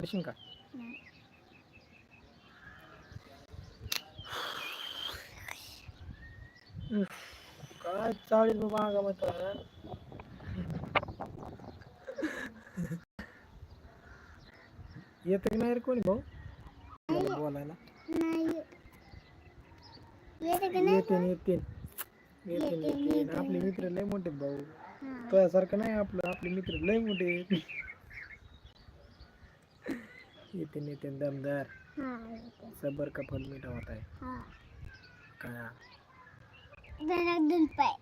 पडशील का? नाही. काय चाळीस बाबा मग येत की नाही रे कोणी भाऊ? बोलायला. नाही. येते येते येते. आपले मित्र लय मोठे भाऊ. तुझ्यासारखं नाही आपलं. आपले मित्र लय मोठे येते येते दमदार. हा. सबर का फल मीठा होता है. हा. पाय.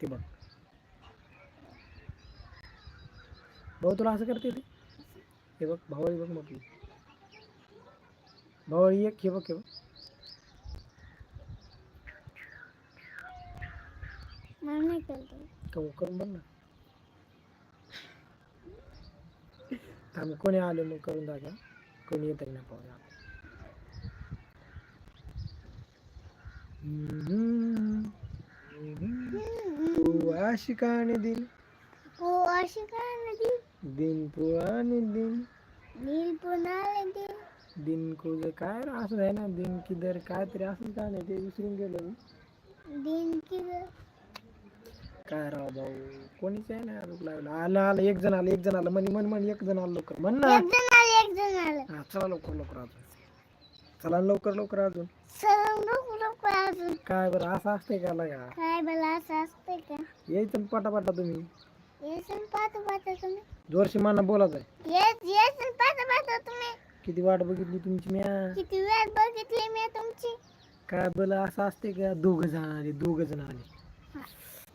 ते बघ. भाऊ तुला असं करते ते? हे बघ भावाळी बघ म्हटली भावाळी एक हे बघ हे बघ. करून ना? थांब कोणी आले मग करून दाखवा. कोणी येत नाही पाहूया नदी दिन पुराने दिन. पुन्हा दिन. कुज काय असं आहे ना? दिन किधर काय तरी असं काय नाही ते विसरून गेलो मी. दिन की काय राव भाऊ? कोणीच आहे ना अजून लागलं. आलं आलं एक जण आलं एक जण आलं. म्हणे म्हण म्हण एक जण आलं लवकर. म्हण ना. एक जण आलं एक जण आलं. हा, चला लवकर लवकर अजून. चला लवकर लवकर अजून. सर्व लोक लोक अजून. काय बरं असं असतंय का लागा? काय बला असं असतंय का? यायचं पटापटा तुम्ही. येसन पाहतो पाहतो तुम्ही. जोरशी माना येस पाहतो पाहतो तुम्ही. किती वाट बघितली तुमची म्या? किती वेळ बघितली मी तुमची? काय बरं असं असते का? दोघ जण आले दोघ जण आले.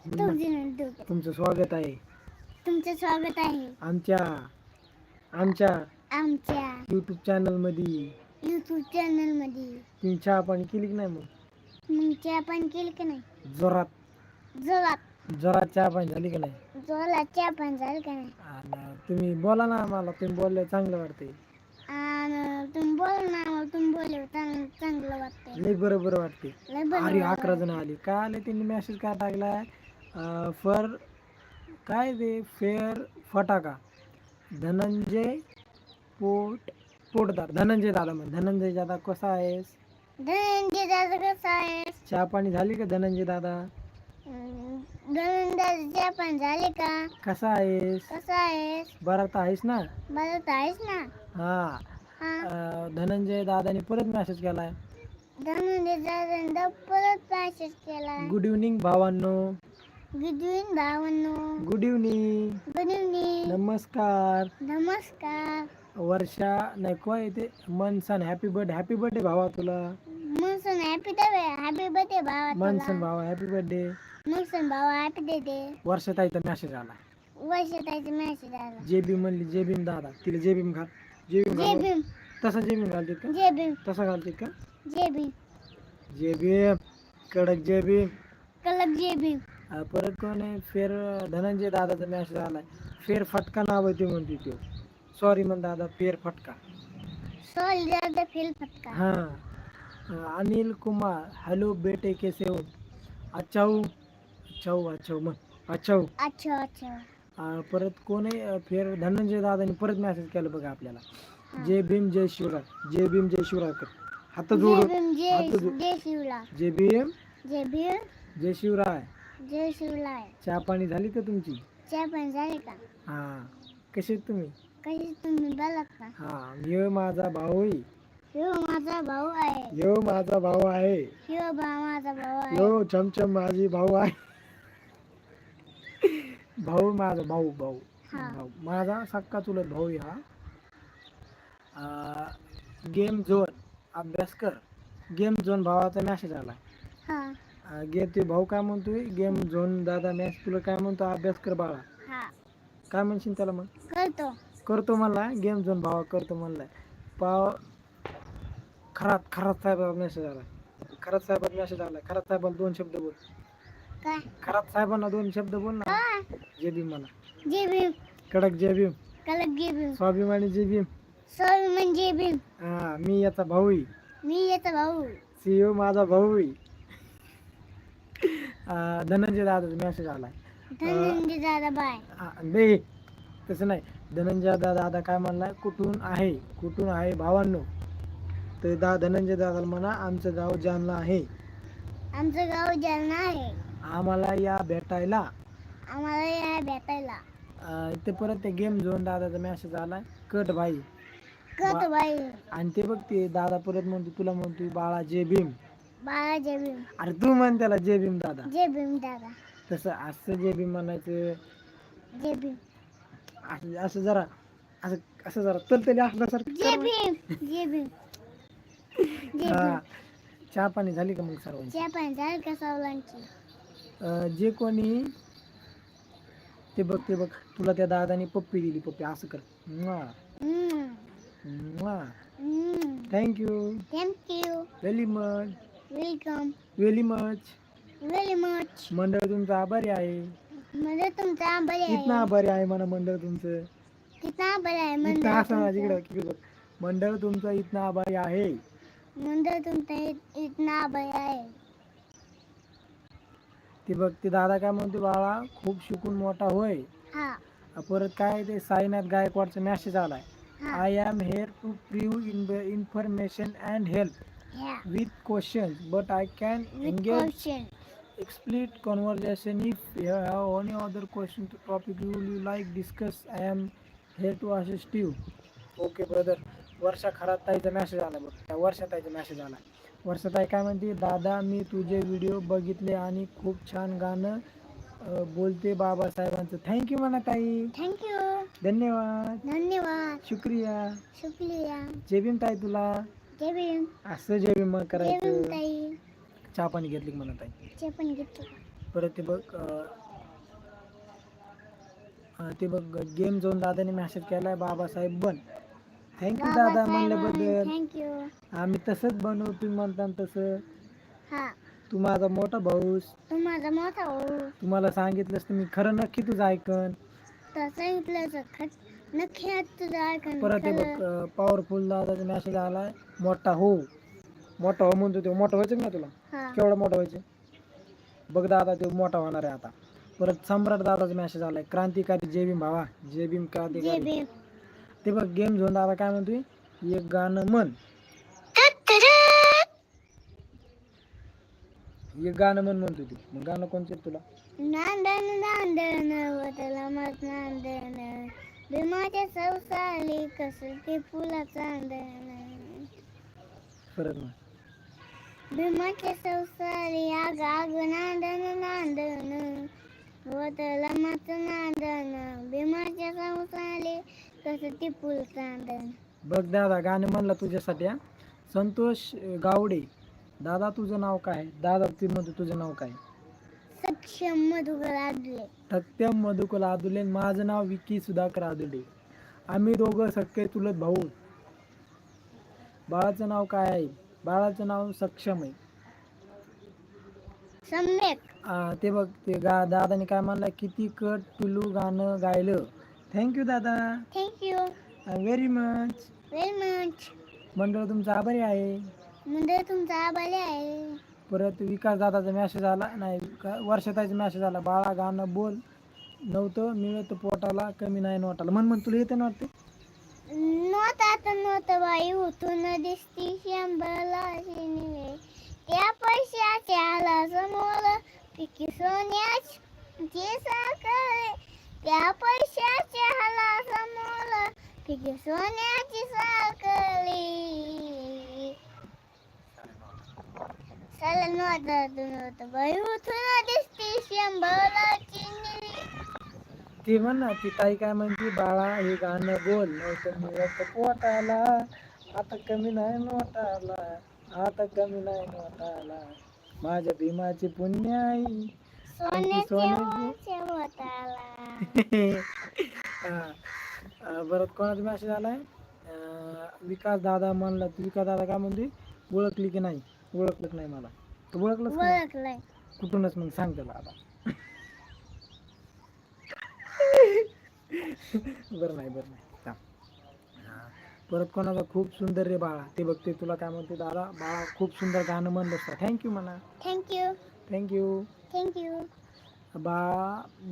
तुमचं स्वागत आहे. तुमचं स्वागत आहे. आमच्या आमच्या आमच्या युट्यूब चॅनलमध्ये युट्यूब चॅनलमध्ये तुम्ही चहा पाणी केली की नाही मग? मग चहा पण केली का नाही? जोरात. जोरात. जोरात चहा पाणी झाली की नाही? जोरात चहा पण झालं का नाही? तुम्ही बोला ना आम्हाला तुम्ही बोलले चांगलं वाटतंय. आणि तुम्ही बोल ना तुम्ही बोलले चांगलं चांगलं वाटतंय. लय बरं बरं वाटते अरे अकरा जण आली. काय आले त्यांनी मेसेज काय टाकलाय? फर काय ते फेअर फटाका. धनंजय पोट पोटदार. धनंजय दादा म्हण. धनंजय दादा कसा आहेस? धनंजय दादा कसा आहे चहा पाणी झाली का धनंजय दादा? धनंजय चहा पण झाले का? कसा आहेस? कसा आहेस? बरा तर आहेस ना? बरं तर आहेस ना? हा. हा. अं, धनंजय दादाने परत मेसेज केलाय. धनंजय दादा परत मॅसेज केला गुड इव्हनिंग भावांनो. गुडविन भावांनो गुड इव्हनिंग गुड इव्हनिंग नमस्कार. नमस्कार. वर्षा नाही काय येते मनसन हॅपी बर्थडे हॅपी बर्थडे भावा तुला. मनसन हॅपी डे हॅपी बर्थडे भावा मनसन भावा हॅपी बर्थडे मनसन भावा हॅपी डे दे वर्षाताईचा मेसेज आला. वर्षाताईचा मॅसेज आला. जे भीम म्हणली जे भीम दादा तिला जे भीम घाल. जे भीम घाल भीम. तसा जे भीम घालते का? जय भीम. तसा घालते का? जय भीम. जे भीम. कडक जे भीम. कलक जय भीम. परत कोण आहे? फेर धनंजय दादाचा मेसेज आलाय फेर फटका नाव आहे ते म्हणते तो. सॉरी म्हण दादा फेर फटका. सॉरी दादा फेल फटका. हा. अनिल कुमार हॅलो बेटे कैसे हो? अच्छा हूँ. अच्छा हूँ अच्छा हूँ मग अच्छा हूँ. अच्छा परत कोण आहे? फेर धनंजय दादाने परत मेसेज केलं बघा आपल्याला. जय भीम जय शिवराय. जय भीम जय शिवराय कर हात जय हात जोड जय भीम. जय भीम. जय शिवराय. जय शिवलाय चहा पाणी झाली का तुमची? चहा पण झाले का? हा. कसे आहेत तुम्ही? कशी तुम्ही? बोलत का हा. यो माझा भाऊ आहे. ह्यो माझा भाऊ आहे. यो माझा भाऊ आहे. ह्यो बा माझा भाऊ आहे. यो चमचम माझी भाऊ आहे. भाऊ माझा भाऊ भाऊ. हा. भाऊ. माझा सक्का चुलत भाऊ आहे हा. Game zone. अभ्यास कर. गेम झोन भावाचा मॅसेज आला. हा. गे ते भाऊ काय म्हणतोय? गेम झोन दादा मॅच तुला काय म्हणतो? अभ्यास कर बाळा. हा. काय म्हणशील त्याला मग? करतो. करतो म्हणला गेम झोन भावा करतो म्हणलाय पाव खरात खरात साहेबाचा मेसेज आला. खरात साहेबाचा मेसेज आला. खरात साहेबाला दोन शब्द बोल. काय? खरात साहेबांना दोन शब्द बोल ना. जय भीम म्हणा. जय भीम. कडक जय भीम. कलक जय भीम. स्वाभिमानी जय भीम. म्हणजे भीम. हा मी याचा भाऊ मी याचा भाऊ सीओ माझा भाऊ अं, धनंजय दादाचा मेसेज आलाय. धनंजय दादा बाय. हा, तसं नाही. धनंजय दादा दादा काय म्हणलाय? कुठून आहे? कुठून आहे भावांनो? तर दा धनंजय दादाला म्हणा आमचं गाव जालना आहे. आमचं गाव जालना आहे. आम्हाला या भेटायला. आम्हाला या भेटायला. अं, इथे परत ते गेम झोन दादाचा मेसेज आलाय. कट भाई. कत बाई आणि ते बघ ते दादा परत म्हणतो तुला म्हणतो बाळा जे भीम. बाळा जय भीम. अरे तू म्हण त्याला जे भीम दादा. जय भीम दादा. तसं असं जे भीम म्हणायचं. जय भीम. असं असं जरा असं असं जरा तलतली असल्यासारखं जय. भीम. जय भीम. जय हा. भीम. चहा पाणी झाली का मग सर्वांची? जय पण झालं का सावलांची अं, जे कोणी ते बघ ते बघ. तुला त्या दादानी पप्पी दिली पप्पी. असं कर. Thank you thank you very much welcome. Very much. Very much. मंडळ तुमचं आभारी आहे. म्हणजे तुमचा कितना आहे. आभारी आहे म्हणा मंडळ तुमचं. कितना आंबा आहे मंदिर असं तिकडं बघ. मंडळ तुमचं इथनं आभारी आहे. मंदिर तुमचा इत- इतना आंबा आहे. ते बघ ते दादा काय म्हणते बाळा खूप शिकून मोठा होय. हा. परत काय ते साईनाथ गायकवाडचा मेसेज आलाय. हा. I am here to provide in information and help या with questions, but I can with engage question explicit conversation. If you have any other question to topic you will like discuss. I am here to assist you. Okay brother Varsha Kharat ताईचा message आला बघ. त्या वर्षा ताईचा message आला. वर्षा ताई काय म्हणते? दादा मी तुझे व्हिडिओ बघितले आणि खूप छान गाणं बोलते बाबासाहेबांचं. थँक्यू म्हणा ताई. थँक्यू धन्यवाद. धन्यवाद. शुक्रिया. शुक्रिया. जय भीम ताई तुला. जय भीम. असं जय भीम मग जय भीम करायचं. ताई. चहा पाणी घेतली का म्हणा ताई? ते पण घेतो परत ते बघ अं, अं, ते बघ गेम झोन दादाने मेसेज केलाय बाबासाहेब बन. थँक्यू दादा म्हणल्याबद्दल. थँक्यू आम्ही तसंच बनवू तुम्ही म्हणता तसं. हा. तू माझा मोठा भाऊस. तू माझा मोठा भाऊ. तुम्हाला सांगितलंस तर मी खरं नक्की तुझं ऐकन. तर सांगितलं खट परत बघ पॉवरफुल दादाचा मेसेज आलाय मोठा हो. मोठा हो म्हणतो ते. मोठा व्हायचं ना तुला? हा. केवढा मोठा व्हायचं? बघ दादा ते मोठा होणार आहे आता. परत सम्राट दादाचा मेसेज आलाय क्रांतिकारी जय भीम भावा. जय भीम जय क्रांतिकारी ते बघ गेम झोन दादा काय म्हणतोय? एक गाणं म्हण. एक गाणं म्हण म्हणतो ती. मग गाणं कोणतं तुला? नांदन नांदन. भीमाच्या सवसाली कसते फुला चांदन परत मग भीमाच्या सवसाली आग आग नांदन नांदन वतला मत नांदन भीमाच्या सवसाली कसते फुल चांदन बघ दादा गाणं म्हणलं तुझ्यासाठी हा संतोष गावडे दादा तुझं नाव काय दादा ती तुझं नाव काय सक्षम मधुकर आदले. सत्यम माझं नाव विकी सुधाकर आदुले. आम्ही दोघं सख्खे चुलत भाऊ. बाळाचं नाव काय आहे? बाळाचं नाव सक्षम आहे. सम्यक. आ, ते बघ ते गा दादाने काय म्हणलं? किती कट पिलू गाणं गायलं. थँक्यू दादा. Thank you very much very much मंडळ तुमचं आभारी आहे. म्हणजे तुमचा आभारी आहे. परत विकास दादाचा मेसेज आला नाही का- मॅसेज आला बाळा गाणं बोल. नव्हतं मिळत पोटाला कमी नाही नोटाला. म्हण म्हण तुला येते ना वाटते? नव्हता आता नव्हतं बाई उठून दिसती शंभरला शिनवे. त्या पैशाच्या आला समोर पिकी सोन्याच जे साखरे. त्या पैशाच्या हाला समोर पिकी सोन्याची साखळी बाई उठून दिसती शंभरला चिनवी ती म्हण ना ती ताई काय म्हणते बाळा हे गाणं बोल नव्हतं मिळत पोटाला आता कमी नाही नोटाला आता कमी नाही नोटाला माझ्या भीमाची पुण्य आई सोन्याची-. अं, परत कोणाचा मेसेज आलाय विकास दादा म्हणला विकास दादा काय म्हणते ओळखली की नाही ओळखलंच नाही मला. तू ओळखलंच ओळखलंय. कुठूनच मग सांग त्याला आता. बरं नाही बरं नाही. थांब. हा. परत कोणाचा खूप सुंदर रे बाळा. ते बघते तुला काय म्हणते दादा. बाळा खूप सुंदर गाणं म्हणलं थँक्यू म्हणा. थँक्यू थँक्यू थँक्यू बा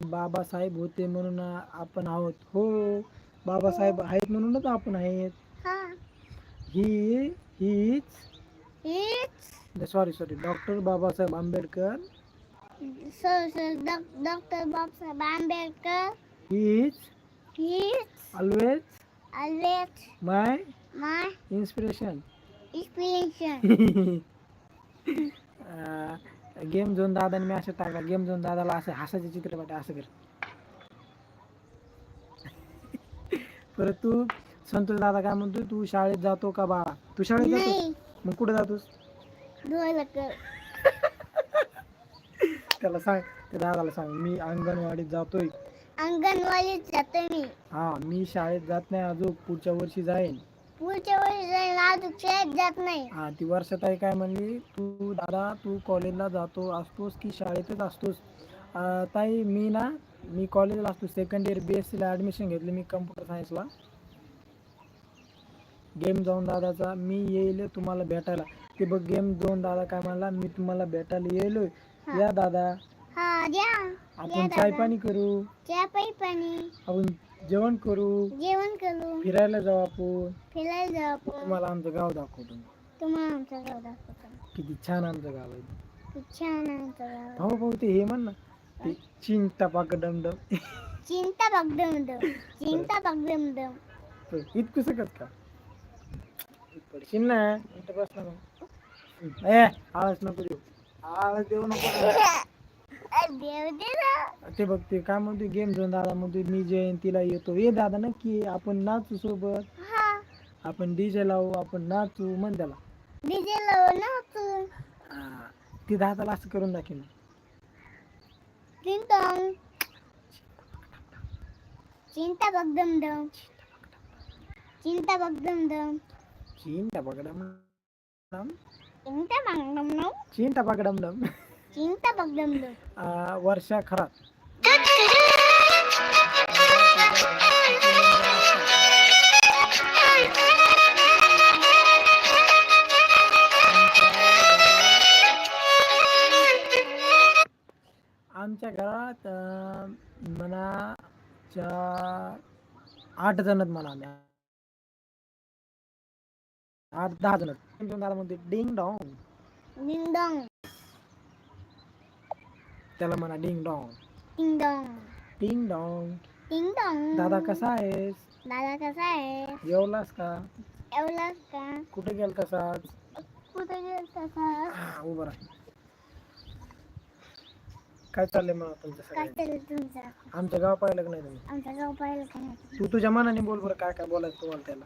बाबासाहेब होते म्हणून आपण आहोत. हो बाबासाहेब आहेत म्हणूनच आपण आहेत. हा. ही हीच हीच sorry sorry doctor Babasaheb Ambedkar sir sir doctor Babasaheb Ambedkar हीच हीच always always my my inspiration inspiration. Game zone दादाने मी असं टाकला. गेम झोन दादाला असं हासाचे चित्रपट असं कर. परत तू संतोष दादा काय म्हणतो तू शाळेत जातो का बाळा? तू शाळेत जातो? मग कुठे जातोस? कर. त्याला सांग त्या दादाला सांग मी अंगणवाडीत जातोय. अंगणवाडीत जातो मी. हा मी शाळेत जात नाही अजून पुढच्या वर्षी जाईन. पुढच्या वर्षी जाईल अजून शाळेत जात नाही. हा ती वर्षाताई काय म्हणली तू दादा तू कॉलेजला जातो असतोस की शाळेतच असतोस? अं, ताई मी ना मी कॉलेजला असतो सेकंड इयर बी एस सीला ॲडमिशन घेतली मी कम्प्युटर सायन्सला गेम जाऊन दादाचा मी येईल तुम्हाला भेटायला. ते बघ गेम जाऊन दादा काय म्हणला मी तुम्हाला भेटायला हा. या दादा. हा द्या. आपण चाय पाणी करू. चहा पाई पाणी आपण जेवण करू. जेवण करू. फिरायला जाऊ आपण. फिरायला जाऊ आपण. तुम्हाला आमचं गाव दाखवतो तुम्हाला आमचं गाव दाखवतो. किती छान आमचं गाव आहे. खूप छान आहे आमचं गाव भाऊ भाऊ ते हे म्हण ना ते चिंग टपाक डमडम चिंता बगदम दम चिंता बगदम दम इतकं सकत का? पडशील ना इथं बस ना मग ए आळस नको देऊ. आळस देऊ नको. देव दे ना. ते बघ ते काय म्हणतो गेम झोन दादा म्हणतो मी जयंतीला येतो. ये दादा नक्की. आपण नाचू सोबत. हा. आपण डीजे लावू आपण नाचू. म्हण त्याला. डीजे लाव तू हा. ती दादाला असं करून दाखव ना. टिंग टॉंग चिंता बगदम दम चिंता बगदम दम चीन टपाक डम चिंता बगदम दम चीन टपाक डमडम चिंता बगदम दम आ, वर्षा खरात आमच्या घरात अं, म्हणा चार आठ जण आहेत म्हणा आम्ही आठ दहा जण. दादा म्हणते डिंग डॉंग. Ding dong. त्याला म्हणा ding dong. Ting dong. Ding dong. Ting dong. दादा कसा आहेस? दादा कसा आहे जेवलास का? एवढाच का? कुठे गेल तसाच कुठे गेल कसा हा, उभं राहा. काय चाललंय मग तुमचं काय सगळं चाललं तुमचं? आमचं गाव पाहिलं का नाही तुम्ही आमचं गाव पाहिलं का नाही तू तुझ्या मनाने बोल बरं काय काय बोलायचं तुम्हाला त्याला.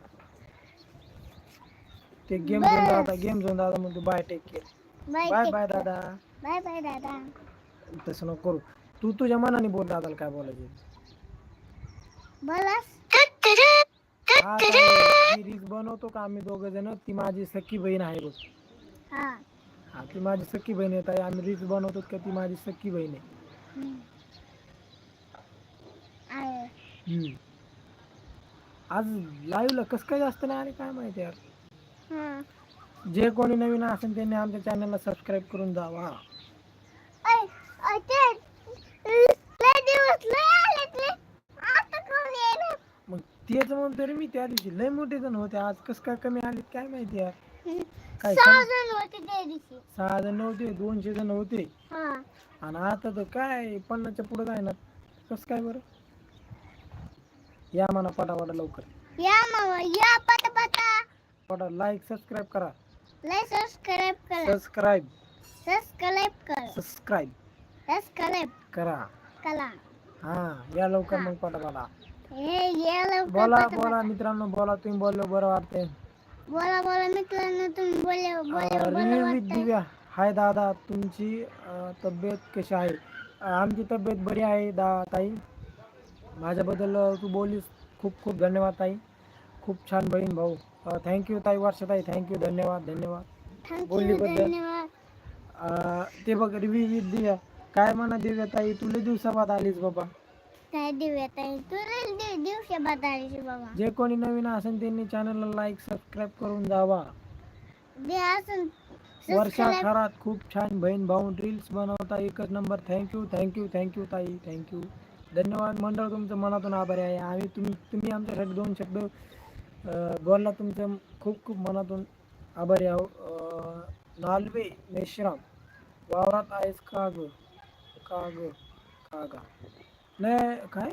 ते गेम. झोन दादा गेम झोन दादा म्हणतो bye take care bye bye दादा. बाय बाय दादा. तसं नको करू. तू तुझ्या मनाने बोल दादाला काय बोलायचं बोलास रील्स बनवतो का आम्ही दोघं जण? ती माझी सख्खी बहीण आहे बघ. हा. ती माझी सख्खी बहीण आहे ताई. आम्ही रील्स बनवतो का ती माझी सख्खी बहीण आहे. आज लाईव्हला कसं काय जास्त नाही आले काय माहिती यार. जे कोणी नवीन असेल त्यांनी आमच्या चॅनलला सबस्क्राईब करून जावा मग तेच म्हणतो रे मी त्या दिवशी लय मोठे जण होते. आज कसं काय कमी आले काय माहिती यार. काय सहा? जण होते दोनशे जण होते. हा. आणि आता तर काय पन्नासच्या पुढे काय ना कसं काय बरं? या म्हणा पटापटा लवकर. या मामा या पटा पटा पटा लाईक सबस्क्राईब करा. लय सबस्क्राईब करा. सबस्क्राईब सबस्क्राईब कर. सबस्क्राईब सबस्क्राईब करा. करा. हा या लवकर मग लवकर बोला पटा- बोला मित्रांनो बोला तुम्ही बोललो बरं वाटतंय. बोला बोला मित्रांनो तुम्ही बोले बोले बोला विथ वाटतंय. दिव्या. हाय दादा तुमची तब्येत कशी आहे? आमची तब्येत बरी आहे दा ताई. माझ्याबद्दल तू बोललीस खूप खूप धन्यवाद ताई. खूप छान बहीण भाऊ. थँक्यू ताई वर्षाताई थँक्यू धन्यवाद धन्यवाद. थँक्यू बोललीबद्दल. धन्यवाद. अं, ते बघ रिव्ह्यू दिव्या काय म्हणा दिव्या ताई तुला दिवसाबाद आलीस बाबा. काय देऊया ताई? तू रे दिव दिवशी बताळीशी बाबा. जे कोणी नवीन असेल त्यांनी चॅनलला लाईक सबस्क्राईब करून जावा. दे असून वर्षा खरात खूप छान बहीण भाऊ रील्स बनवता. एकच number thank you thank you thank you ताई. थँक्यू धन्यवाद. मंडळ तुमचं मनातून आभारी आहे. आम्ही तुम्ही तुम्ही आमच्यासाठी दोन शब्द अं, बोलला तुमचं खूप खूप मनातून आभारी आहो. अं, नालवे मेश्राम वावरात आहेस का ग? का ग? का गा? नाही काय?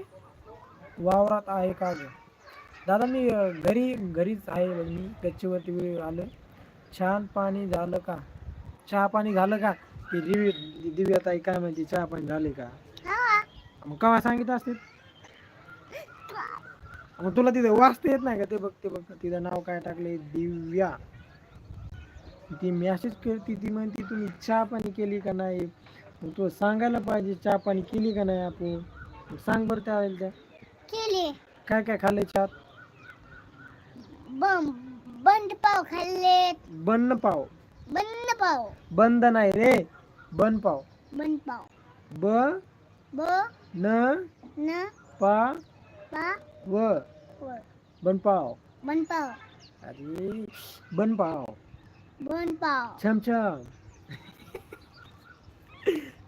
वावरात आहे का ग? दादा मी घरी घरीच आहे बघ मी. गच्चीवरती वेळ आलो छान पाणी झालं का? चहा पाणी झालं का? ती दिव्य दिव्यात आहे काय म्हणते चहा पाणी झाले का? हा. मग केव्हा सांगितलं असते मग तुला तिथे वाचता येत नाही का? ते बघ ते बघ. तिथं नाव काय टाकले दिव्या. ती मेसेज करते ती म्हणते तुम्ही चहा पाणी केली का नाही? मग तू सांगायला पाहिजे चहा पाणी केली का नाही आपण मग सांग बरं त्या वेळेला केली. काय काय खाल्ले चहात? बंद पाव खाल्ले बन्न पाव. बंद पाव. बंद नाही रे. बन पाव. बंद पाव. ब ब न न पा पा व व. बन पाव बंद पाव अरे बन पाव बंद पाव छम छम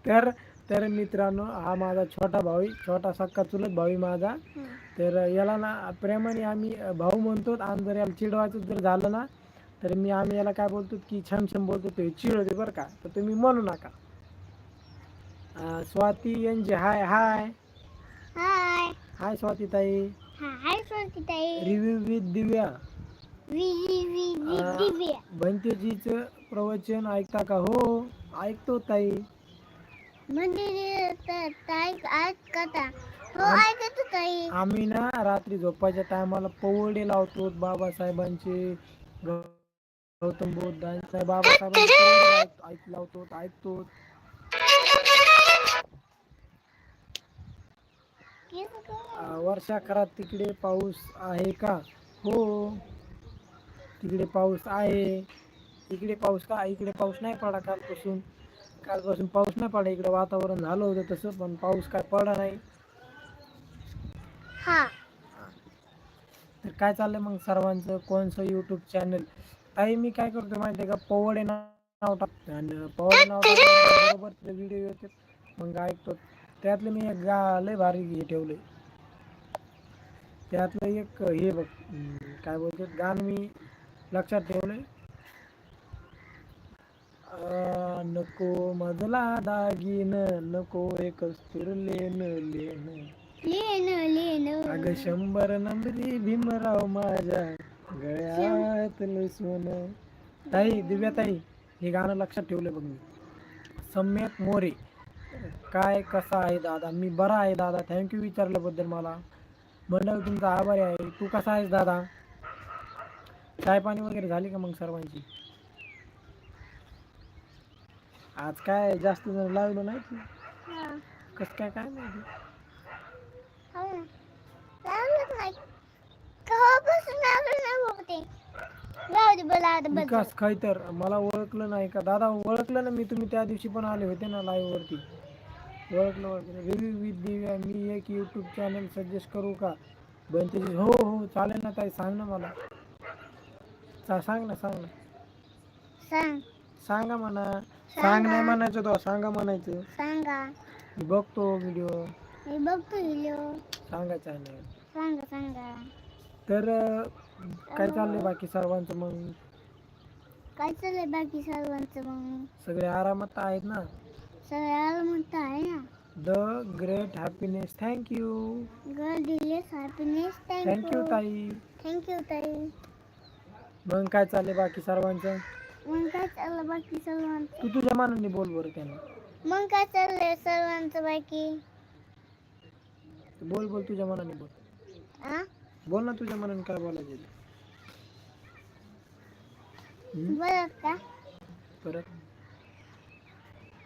तर तर मित्रांनो हा माझा छोटा भाऊ छोटा सक्का चुलत भाऊ माझा. तर याला ना प्रेमाने आम्ही भाऊ म्हणतो आणि जर याला चिडवायचं जर झालं ना तर मी आम्ही याला काय बोलतो की छम छम बोलतो ते चिडवते बरं का. तर तुम्ही म्हणू नका. अ, स्वाती यांचे हाय हाय. हाय. हाय स्वाती ताई. Hi review with Divya. भंतेजीचं प्रवचन ऐकता का हो? ऐकतो ताई. म्हणजे त- ताई ऐकता हो ऐकत ताई. आम्ही ना रात्री झोपायच्या टायमाला पवडे लावतो बाबासाहेबांचे. गौतम बुद्धांचे बाबासाहेबांचे ऐक लावतो ऐकतो. वर्षा खरात तिकडे पाऊस आहे का? हो. तिकडे पाऊस आहे. इकडे पाऊस का? इकडे पाऊस नाही पडा कालपासून. कालपासून पाऊस नाही पडा. इकडे वातावरण झालं होतं तसं पण पाऊस काय पडा नाही. हा. तर काय चाललंय मग सर्वांचं? कोणचं युट्यूब चॅनल ताई मी काय करतो माहिती आहे का? पवडे नाव टाकतो आणि पवडे नाव बरोबर व्हिडिओ येते मग ऐकतो. त्यातलं मी एक गा लय भारी ठेवलंय. त्यातलं एक हे बघ अं, काय बोलतात गाणं मी लक्षात ठेवलंय. अं, नको मधला दागिन नको एक लेन लेन. लेन लेन. अग शंभर नंबरी भीमराव माझ्या गळ्यातलं सोनं. ताई दिव्या ताई हे गाणं लक्षात ठेवलं बघ मी. सम्यक मोरे. काय कसा आहे दादा? मी बरा आहे दादा. थँक्यू विचारल्याबद्दल मला. मंडळ तुमचा आभारी आहे. तू कसा आहेस दादा? चाय पाणी वगैरे झाली का मग सर्वांची? आज काय जास्त जण लावलं नाही की. कसं काय काय माहिती? हो ना. नाही. मला ओळखलं नाही का? दादा ओळखलं ना मी? तुम्ही त्या दिवशी पण आले होते ना लाईव्ह वरती. ओळखलं ओळखलं रिव्ह्यू विथ दिव्या मी एक यूट्यूब चॅनल सजेस्ट करू का? बनतेजी हो हो चालेल ना ताई सांग ना मला. सा- सांग ना सांग ना. सांग. सांगा म्हणा. सांग. नाही म्हणायचं तो सांगा म्हणायचं. सांगा. मी बघतो व्हिडिओ मी बघतो व्हिडिओ सांगा चॅनल सांगा सांगा. तर काय चाललंय बाकी सर्वांचं मग? काय चाललंय बाकी सर्वांचं मग? सगळे आरामात आहेत ना? सगळ्याला म्हणतं आहे ना. The great happiness thank you girl the less happiness thank you thank you ताई. थँक्यू ताई. मग काय चाललंय बाकी सर्वांचं? मग काय चाललं बाकी सर्वांचं? तू तुझ्या मनाने बोल बरं त्यांना. मग काय चाललंय सर्वांचं बाकी? बोल बोल तुझ्या मनाने बोल. आ? बोल ना तुझ्या मनाने काय बोलायचं ते. हम्म? बरं का? परत?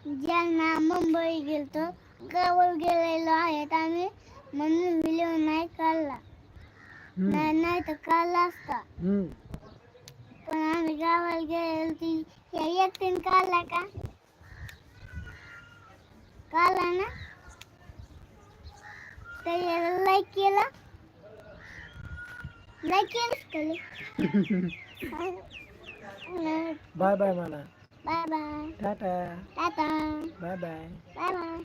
ज्यांना मुंबई गेलतो गावावर गेलेलो आहेत आम्ही म्हणून व्हिडिओ नाही काढला. नाही नाही तर काढला असता. पण आम्ही गावाला गेलेलो ती या एकटीने काढला का? काढला ना? तर लाईक केला. लाईक केलं बाय बाय म्हणा bye bye tata tata bye bye bye bye